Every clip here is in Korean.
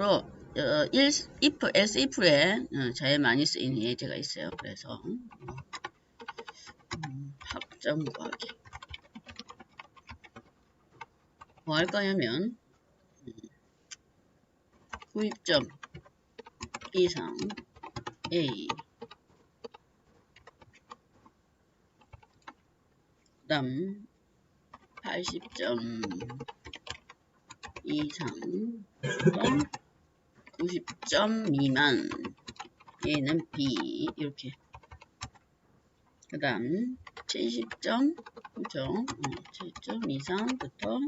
어, 1, if, else if에 어, 제일 많이 쓰이는 예제가 있어요. 그래서 음, 학점 구하기. 뭐 할 거냐면 음, 구입점 이상 A. 그다음 80점 이상 90점 미만. 얘는 B. 이렇게. 그 다음 70점 그죠? 어, 70점 이상부터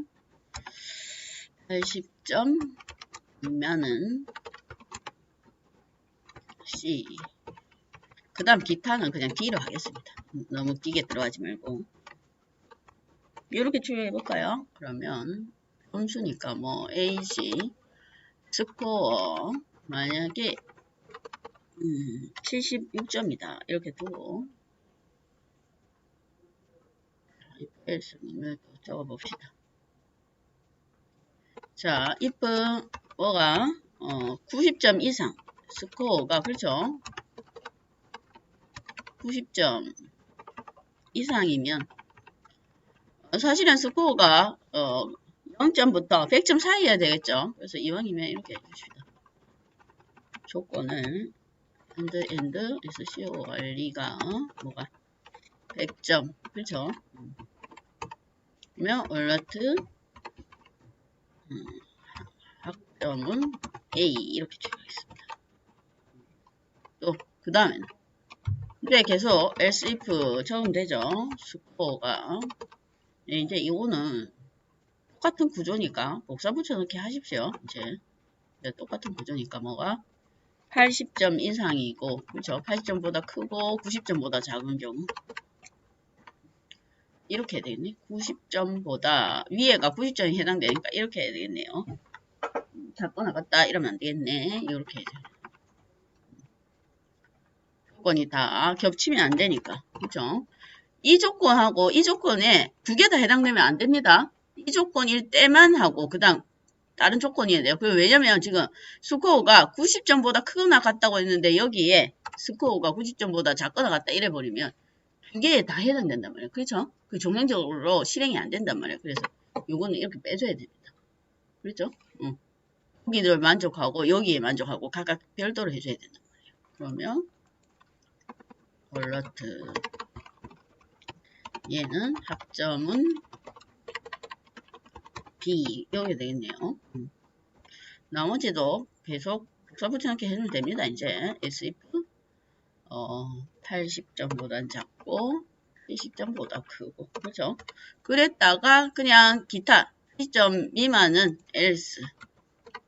80점 미만은 C. 그 다음 기타는 그냥 D로 하겠습니다. 너무 끼게 들어가지 말고. 이렇게 추려해 볼까요? 그러면 점수니까 뭐 AC 스코어. 만약에 음, 76점이다. 이렇게 두고 if에서는 적어 봅시다. 자 if 뭐가 어, 90점 이상. 스코어가 그렇죠? 90점 이상이면 어, 사실은 스코어가 어, 0점부터 100점 사이여야 되겠죠. 그래서 이왕이면 이렇게 해줍시다. 조건을 and and SCOR리가 뭐가 100점 그렇죠? 그러면 alert 음, 학점은 A 이렇게 추가하겠습니다. 또 그 다음에는 이제 계속 else if 적용되죠. 스코어가 이제 이거는 똑같은 구조니까 복사 붙여넣기 하십시오. 이제 네, 똑같은 구조니까 뭐가 80점 이상이고 그렇죠. 80점보다 크고 90점보다 작은 경우 이렇게 해야 되겠네. 90점보다 위에가 90점이 해당되니까 이렇게 해야 되겠네요. 작거나 같다 이러면 안 되겠네. 이렇게 해야 돼. 조건이 다 겹치면 안 되니까 그렇죠. 이 조건하고 이 조건에 두 개 다 해당되면 안 됩니다. 이 조건일 때만 하고 그 다음 다른 조건이어야 돼요. 그 왜냐면 지금 스코어가 90점보다 크거나 같다고 했는데 여기에 스코어가 90점보다 작거나 같다 이래 버리면 두 개에 다 해당된단 말이에요. 그렇죠? 그 종량적으로 실행이 안 된단 말이에요. 그래서 요거는 이렇게 빼줘야 됩니다. 그렇죠? 응. 여기를 만족하고 여기에 만족하고 각각 별도로 해줘야 된단 말이에요. 그러면 얼러트 얘는 합점은 B 여기 되겠네요. 음. 나머지도 계속 붙여넣기 해주면 됩니다. 이제 SF 어, 80점보단 작고 70점보다 크고 그렇죠? 그랬다가 그냥 기타 20점 미만은 else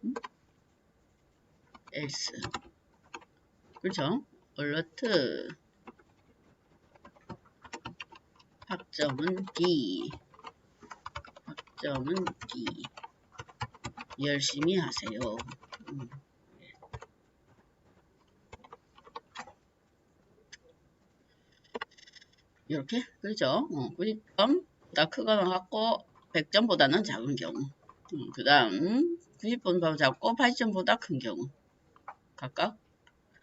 음? else 그렇죠? alert 학점은 D 점은 D. 열심히 하세요. 음. 이렇게 그렇죠? 어, 90점보다 크거나 같고 100점보다는 작은 경우 음, 그 다음 90점보다 작고 80점보다 큰 경우 각각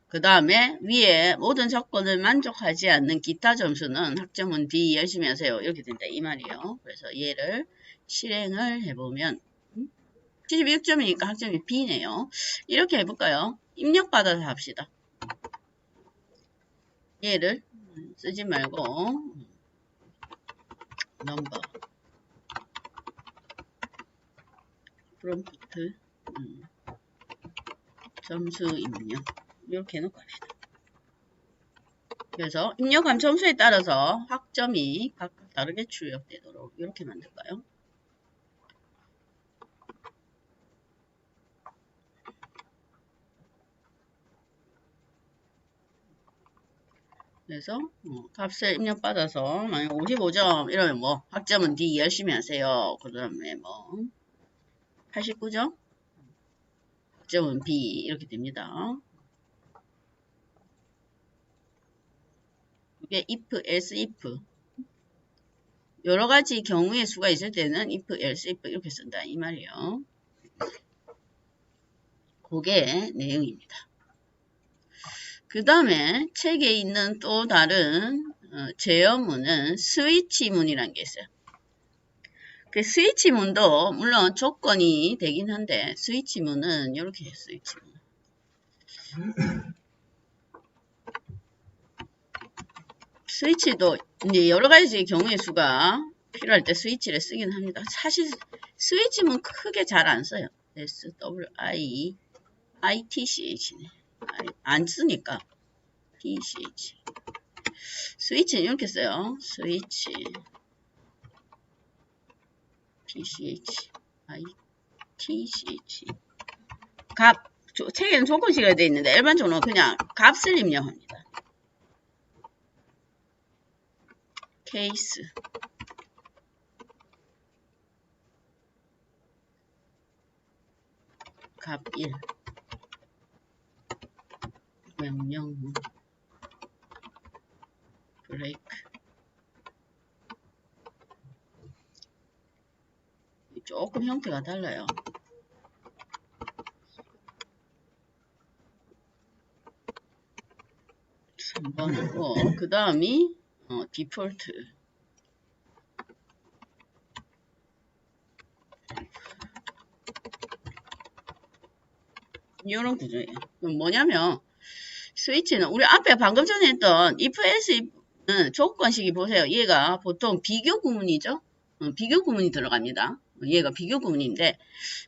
그 다음에 위에 모든 조건을 만족하지 않는 기타 점수는 학점은 D 열심히 하세요 이렇게 된다 이 말이에요 그래서 얘를 실행을 해보면 76점이니까 학점이 B네요. 이렇게 해볼까요? 입력받아서 합시다. 얘를 쓰지 말고 넘버 프롬프트 음, 점수 입력 이렇게 해놓고 합시다. 그래서 입력한 점수에 따라서 학점이 각각 다르게 출력되도록 이렇게 만들까요? 그래서 어, 값을 입력 받아서 만약 55점 이러면 뭐 학점은 D 열심히 하세요. 그 다음에 뭐 89점 학점은 B 이렇게 됩니다. 이게 if, else, if 여러 가지 경우의 수가 있을 때는 if, else, if 이렇게 쓴다 이 말이에요. 그게 내용입니다. 그 다음에 책에 있는 또 다른 어, 제어문은 스위치문이라는 게 있어요. 그 스위치문도 물론 조건이 되긴 한데 스위치문은 이렇게. 스위치문. 스위치도 이제 여러 가지 경우의 수가 필요할 때 스위치를 쓰긴 합니다. 사실 스위치문 크게 잘 안 써요. S W I I T C H네. 안 쓰니까 H. 스위치는 이렇게 써요. 스위치 T C H I T C H 값 조, 책에는 조건식으로 되어 있는데 일반적으로 그냥 값을 입력합니다. 케이스 값 1. 명령문 브레이크 조금 형태가 달라요. 3번이고 그 다음이 어, 디폴트 이런 구조예요. 뭐냐면 스위치는 우리 앞에 방금 전에 했던 if else는 조건식이 보세요. 얘가 보통 비교 구문이죠. 어, 비교 구문이 들어갑니다. 얘가 비교 구문인데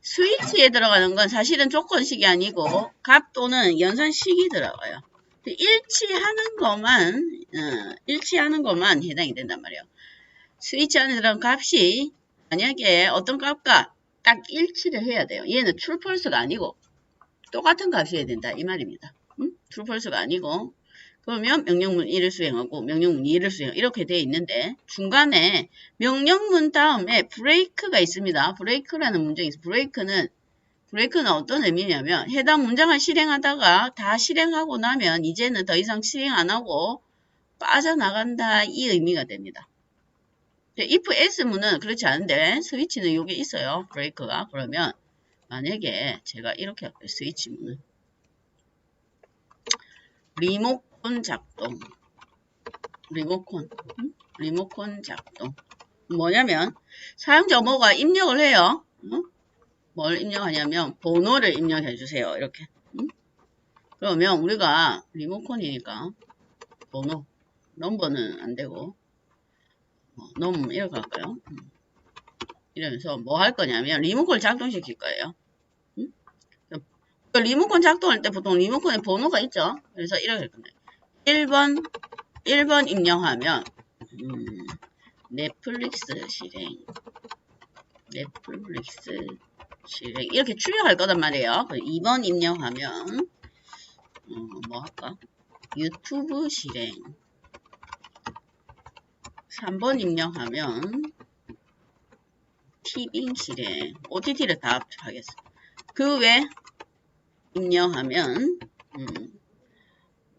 스위치에 들어가는 건 사실은 조건식이 아니고 값 또는 연산식이 들어가요. 일치하는 것만 어, 일치하는 것만 해당이 된단 말이에요. 스위치 안에 들어간 값이 만약에 어떤 값과 딱 일치를 해야 돼요. 얘는 true, false가 아니고 똑같은 값이어야 된다 이 말입니다. 음? true, false가 아니고 그러면 명령문 1을 수행하고 명령문 2를 수행 이렇게 되어 있는데 중간에 명령문 다음에 브레이크가 있습니다. 브레이크라는 문장이 있어요. 브레이크는 브레이크는 어떤 의미냐면 해당 문장을 실행하다가 다 실행하고 나면 이제는 더 이상 실행 안 하고 빠져나간다 이 의미가 됩니다. if else문은 그렇지 않은데 스위치는 여기 있어요. 브레이크가 그러면 만약에 제가 이렇게 할게요. 스위치문은 리모컨 작동 리모컨 응? 리모컨 작동 뭐냐면 사용자 뭐가 입력을 해요. 응? 뭘 입력하냐면 번호를 입력해 주세요. 이렇게. 응? 그러면 우리가 리모컨이니까 번호 넘버는 안 되고 어, 넘 이렇게 할까요? 응. 이러면서 뭐 할 거냐면 리모컨을 작동시킬 거예요. 응? 리모컨 작동할 때 보통 리모컨에 번호가 있죠. 그래서 이렇게 할 건데 1번 1번 입력하면 음, 넷플릭스 실행 넷플릭스 실행 이렇게 출력할 거단 말이에요. 2번 입력하면 어, 뭐 할까? 유튜브 실행 3번 입력하면 티빙 실행 OTT를 다 합하겠어. 그외 입력하면 음,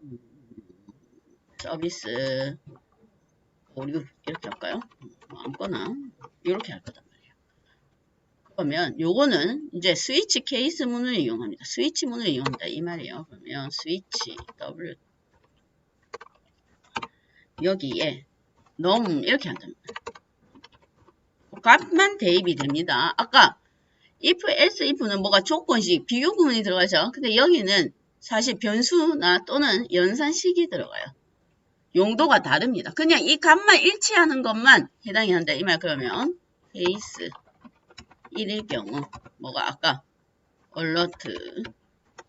음, 서비스 오류 이렇게 할까요? 뭐 아무거나 이렇게 할 거다. 그러면 요거는 이제 스위치 케이스 문을 이용합니다. 스위치 문을 이용한다 이 말이에요. 그러면 스위치 W 여기에 넘 이렇게 한답니다. 값만 대입이 됩니다. 아까 if, else, if는 뭐가 조건식, 비교 구문이 들어가죠. 근데 여기는 사실 변수나 또는 연산식이 들어가요. 용도가 다릅니다. 그냥 이 값만 일치하는 것만 해당이 한다. 이 말 그러면 케이스 1일 경우 뭐가 아까 얼러트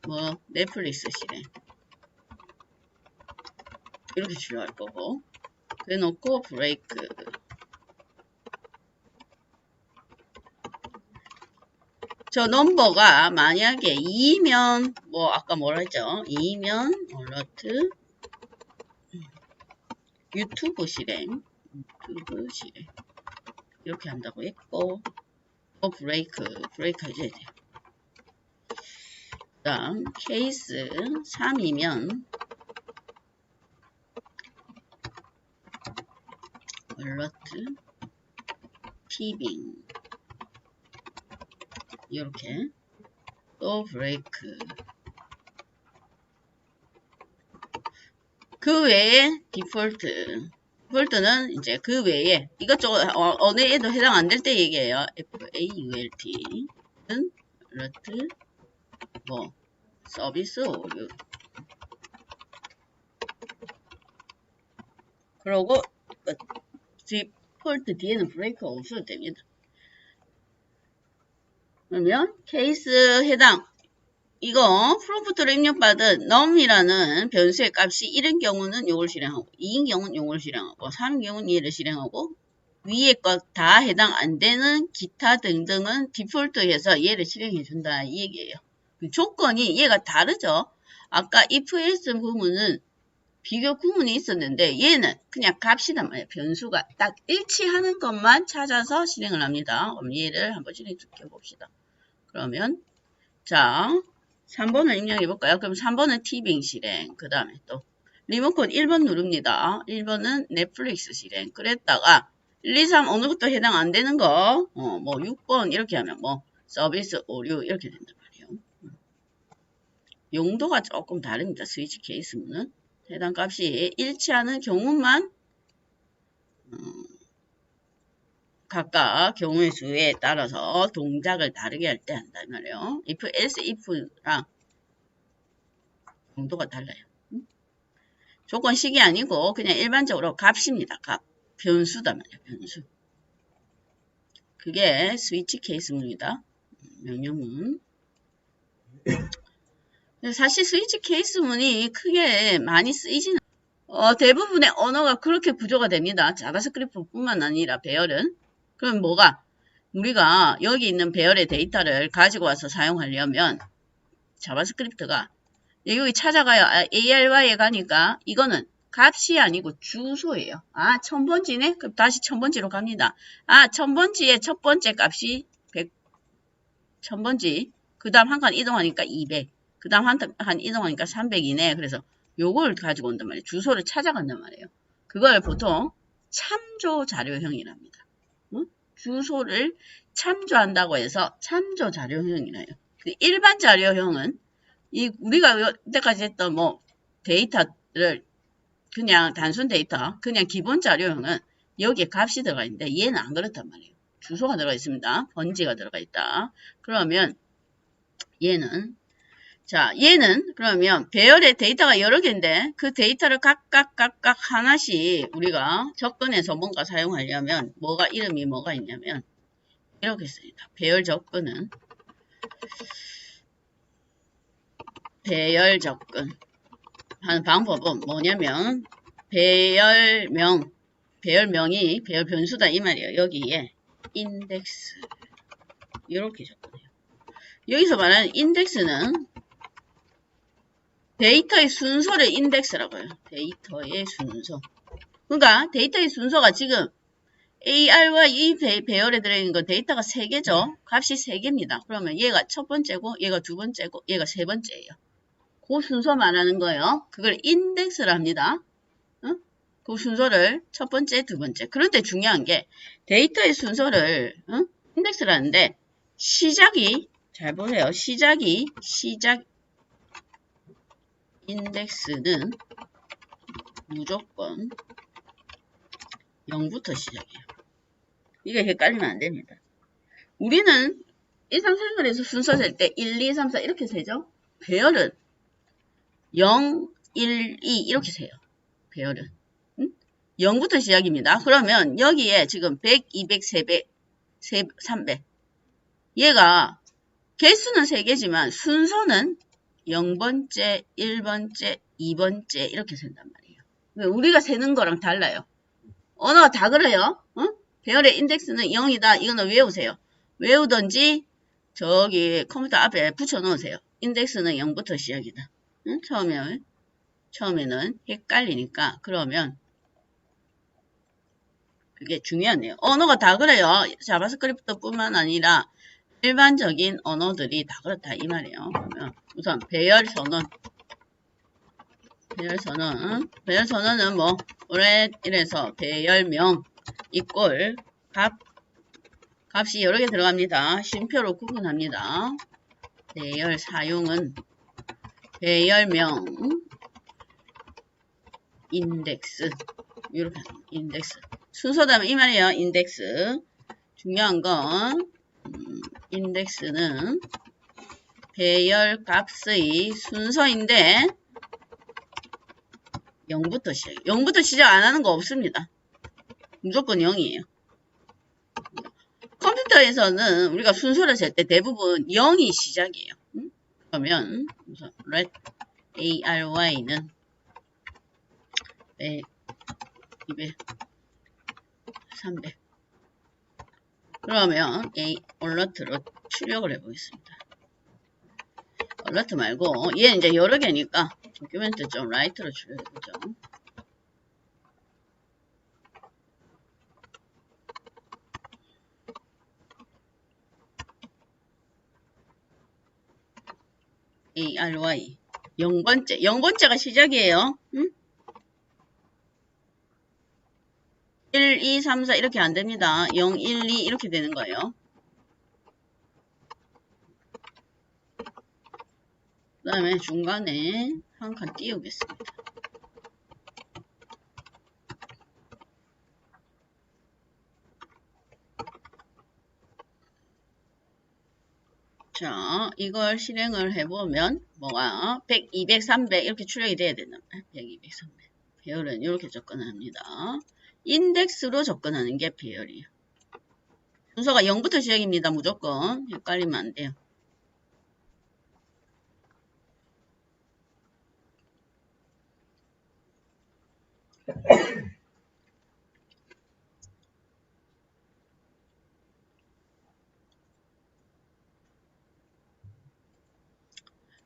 뭐 넷플릭스 실행 이렇게 출력할 거고 그래놓고 브레이크 저 넘버가 만약에 2면 뭐 아까 뭐라 했죠? 2면 얼러트 유튜브 실행 유튜브 실행. 이렇게 한다고 했고 또 브레이크, 브레이크 해줘야 돼요. 그 다음, 케이스 3이면, 얼러트, 티빙, 이렇게. 또 브레이크. 그 외에 디폴트. 디폴트는 이제 그 외에 이것저것 어, 어느 애도 해당 안 될 때 얘기해요. FAULT. 는 alert 뭐 서비스 오류. 그러고 그 디폴트 뒤에는 브레이크가 없어도 됩니다. 그러면 케이스 해당 이거 프롬프트로 입력받은 num이라는 변수의 값이 1인 경우는 요걸 실행하고 2인 경우는 요걸 실행하고 3인 경우는 얘를 실행하고 위에 것 다 해당 안 되는 기타 등등은 디폴트해서 얘를 실행해 준다 이 얘기예요. 그 조건이 얘가 다르죠. 아까 if else 부분은 비교 구문이 있었는데 얘는 그냥 값이란 말이에요. 변수가 딱 일치하는 것만 찾아서 실행을 합니다. 그럼 얘를 한번 실행해 봅시다. 그러면 자 3번을 입력해 볼까요? 그럼 3번은 티빙 실행 그 다음에 또 리모컨 1번 누릅니다. 1번은 넷플릭스 실행 그랬다가 1, 2, 3 어느 것도 해당 안 되는 거, 어, 뭐 6번 이렇게 하면 뭐 서비스 오류 이렇게 된단 말이에요. 용도가 조금 다릅니다. 스위치 케이스문은 해당 값이 일치하는 경우만 음, 각각 경우의 수에 따라서 동작을 다르게 할 때 한다 이 말이에요. if, else, if랑 용도가 달라요. 음? 조건식이 아니고 그냥 일반적으로 값입니다. 값. 변수다 말이야, 변수. 그게 스위치 케이스문이다. 명령문. 사실 스위치 케이스 문이 크게 많이 쓰이지는 어, 대부분의 언어가 그렇게 구조가 됩니다. 자바스크립트뿐만 아니라 배열은. 그럼 뭐가? 우리가 여기 있는 배열의 데이터를 가지고 와서 사용하려면 자바스크립트가 여기 찾아가요. ARY에 가니까 이거는 값이 아니고 주소예요. 아, 천번지네? 그럼 다시 천번지로 갑니다. 아, 천번지의 첫 번째 값이 100, 천번지. 그 다음 한 칸 이동하니까 200. 그 다음 한칸 이동하니까 300이네. 그래서 요걸 가지고 온단 말이에요. 주소를 찾아간단 말이에요. 그걸 보통 참조 자료형이랍니다. 응? 주소를 참조한다고 해서 참조 자료형이래요. 그 일반 자료형은 이 우리가 여태까지 했던 뭐 데이터를 그냥 단순 데이터, 그냥 기본 자료형은 여기에 값이 들어가 있는데 얘는 안 그렇단 말이에요. 주소가 들어가 있습니다. 번지가 들어가 있다. 그러면 얘는 자 얘는 그러면 배열의 데이터가 여러 개인데 그 데이터를 각각 각각 하나씩 우리가 접근해서 뭔가 사용하려면 뭐가 이름이 뭐가 있냐면 이렇게 씁니다. 배열 접근은 배열 접근 하는 방법은 뭐냐면 배열명 배열명이 배열 변수다 이 말이에요. 여기에 인덱스 이렇게 접근해요. 여기서 말하는 인덱스는 데이터의 순서를 인덱스라고 해요. 데이터의 순서. 그러니까 데이터의 순서가 지금 AR과 이 배열에 들어있는 건 데이터가 3개죠. 값이 3개입니다. 그러면 얘가 첫 번째고 얘가 두 번째고 얘가 세 번째예요. 그 순서 말하는 거예요. 그걸 인덱스를 합니다. 어? 그 순서를 첫 번째, 두 번째. 그런데 중요한 게 데이터의 순서를 어? 인덱스를 하는데 시작이 잘 보세요. 시작이 시작 인덱스는 무조건 0부터 시작해요. 이게 헷갈리면 안 됩니다. 우리는 일상생활에서 순서 셀 때 1, 2, 3, 4 이렇게 세죠? 배열은 0, 1, 2 이렇게 세요. 배열은. 응? 0부터 시작입니다. 그러면 여기에 지금 100, 200, 300, 300 얘가 개수는 3개지만 순서는 0번째, 1번째, 2번째 이렇게 센단 말이에요. 우리가 세는 거랑 달라요. 언어가 다 그래요. 어? 배열의 인덱스는 0이다. 이거는 외우세요. 외우던지 저기 컴퓨터 앞에 붙여 놓으세요. 인덱스는 0부터 시작이다. 응? 처음에, 처음에는 헷갈리니까 그러면 그게 중요하네요. 언어가 다 그래요. 자바스크립트 뿐만 아니라 일반적인 언어들이 다 그렇다 이 말이에요. 그러면 우선 배열 선언. 배열 선언. 배열 선언은 뭐 올해 이래서 배열명 이꼴 값 값이 여러 개 들어갑니다. 쉼표로 구분합니다. 배열 사용은 배열명 인덱스. 이렇게 인덱스. 순서다면 이 말이에요. 인덱스. 중요한 건 음, 인덱스는 배열 값의 순서인데 0부터 시작 0부터 시작 안 하는 거 없습니다. 무조건 0이에요. 컴퓨터에서는 우리가 순서를 셀 때 대부분 0이 시작이에요. 음? 그러면 우선 let ary는 100, 200, 300 그러면 A 얼러트로 출력을 해보겠습니다. 얼러트 말고 얘 이제 여러 개니까 도큐멘트 좀 라이트로 출력해보죠. ARY 0번째 0번째가 시작이에요. 응? 1, 2, 3, 4 이렇게 안 됩니다. 0, 1, 2 이렇게 되는 거예요. 그 다음에 중간에 한 칸 띄우겠습니다. 자, 이걸 실행을 해보면 뭐가 100, 200, 300 이렇게 출력이 돼야 된다. 100, 200, 300. 배열은 이렇게 접근합니다. 인덱스로 접근하는 게 배열이에요. 순서가 0부터 시작입니다. 무조건 헷갈리면 안 돼요.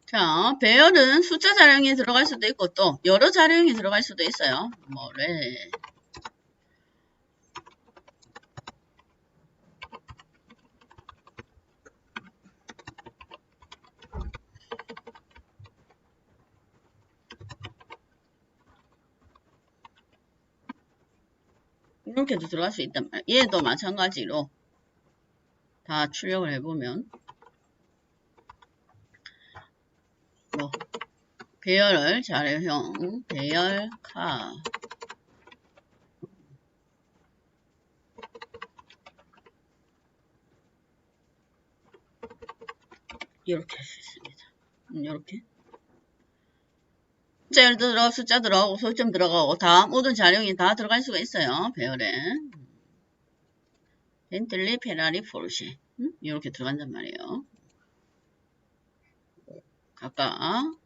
자, 배열은 숫자 자료에 들어갈 수도 있고 또 여러 자료에 들어갈 수도 있어요. 뭐래. 이렇게도 들어갈 수 있단 말이에요. 얘도 마찬가지로 다 출력을 해보면 뭐 배열을 자료형 배열 카 이렇게 할 수 있습니다. 이렇게 숫자 예를 들어 숫자 들어가고 소점 들어가고 다 모든 자료이 다 들어갈 수가 있어요. 배열에 벤틀리, 페라리, 포르쉐 음? 이렇게 들어간단 말이에요. 각각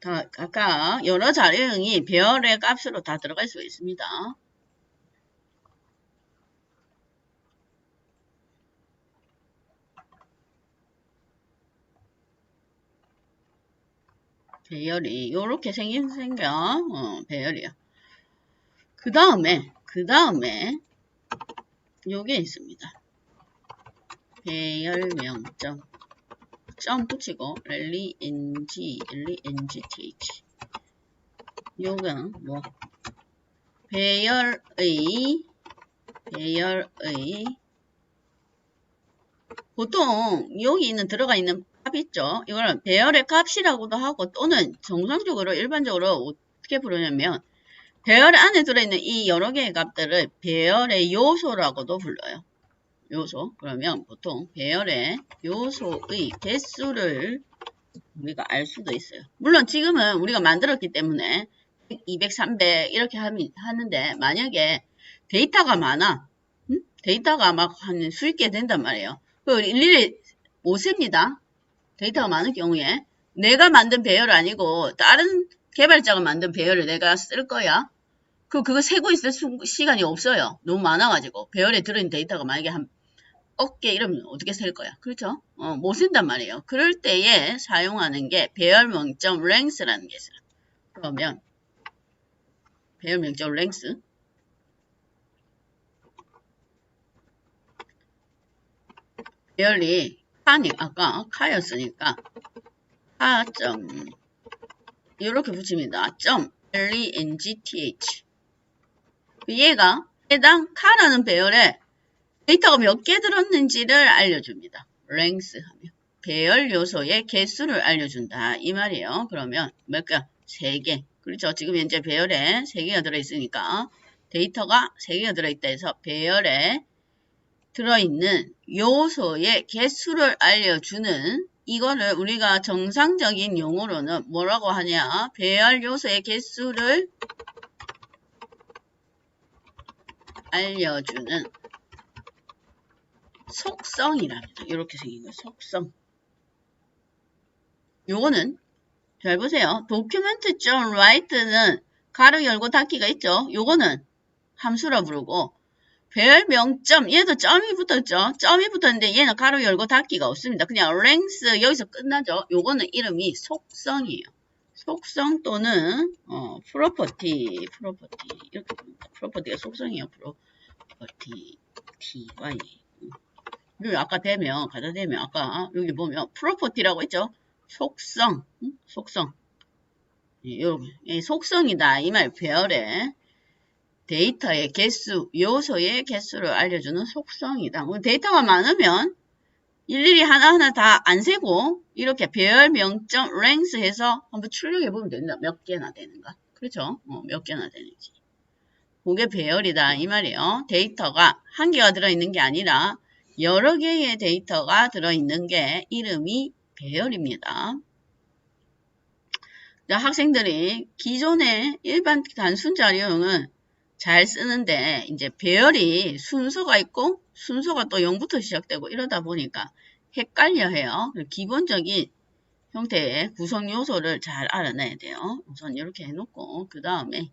다 각각 여러 자료형이 배열의 값으로 다 들어갈 수가 있습니다. 배열이 요렇게 생긴 생겨. 어, 배열이요. 그 다음에 그 다음에 요게 있습니다. 배열명 점. 점 붙이고 랠리 ng 랠리 ngth 요건 뭐? 배열의 배열의. 보통 여기 있는 들어가 있는 값 있죠. 이거는 배열의 값이라고도 하고 또는 정상적으로 일반적으로 어떻게 부르냐면 배열 안에 들어있는 이 여러 개의 값들을 배열의 요소라고도 불러요. 요소. 그러면 보통 배열의 요소의 개수를 우리가 알 수도 있어요. 물론 지금은 우리가 만들었기 때문에 200, 300 이렇게 하는데 만약에 데이터가 많아. 응? 데이터가 막 한 수십 개 된단 말이에요. 그 일일이 못 셉니다. 데이터가 많은 경우에 내가 만든 배열 아니고 다른 개발자가 만든 배열을 내가 쓸 거야. 그 그거 세고 있을 수, 시간이 없어요. 너무 많아가지고 배열에 들어있는 데이터가 만약에 한 어깨 이러면 어떻게 셀 거야? 그렇죠? 어, 못 쓴단 말이에요. 그럴 때에 사용하는 게 배열 명점 length라는 게 있어요. 그러면 배열 명점 length 배열이 카니 아까 카였으니까 카점 이렇게 붙입니다. 점 length 얘가 해당 카라는 배열에 데이터가 몇 개 들었는지를 알려줍니다. length 하면 배열 요소의 개수를 알려준다. 이 말이에요. 그러면 몇 개? 세 개. 그렇죠. 지금 현재 배열에 세 개가 들어있으니까 데이터가 세 개가 들어있다 해서 배열에 들어있는 요소의 개수를 알려주는 이거를 우리가 정상적인 용어로는 뭐라고 하냐? 배열 요소의 개수를 알려주는 속성이랍니다. 이렇게 생긴 거 속성. 요거는 잘 보세요. John write는 가로 열고 닫기가 있죠. 요거는 함수라 부르고 배열 명점 얘도 점이 붙었죠. 점이 붙었는데 얘는 가로 열고 닫기가 없습니다. 그냥 length 여기서 끝나죠. 요거는 이름이 속성이에요. 속성 또는 어, property, property 이렇게 부릅니다. property가 속성이에요. property, ty. 그리고 아까 되면 가다 되면 아까 여기 보면 property라고 있죠. 속성, 응? 속성. 예, 요, 예, 속성이다. 이 말 배열에 데이터의 개수, 요소의 개수를 알려주는 속성이다. 뭐 데이터가 많으면 일일이 하나하나 다 안 세고 이렇게 배열 명점 length 해서 한번 출력해 보면 된다. 몇 개나 되는가? 그렇죠? 어, 몇 개나 되는지. 그게 배열이다. 이 말이에요. 데이터가 한 개가 들어있는 게 아니라 여러 개의 데이터가 들어있는 게 이름이 배열입니다. 학생들이 기존의 일반 단순 자료형은 잘 쓰는데 이제 배열이 순서가 있고 순서가 또 0부터 시작되고 이러다 보니까 헷갈려 해요. 기본적인 형태의 구성 요소를 잘 알아내야 돼요. 우선 이렇게 해놓고 그 다음에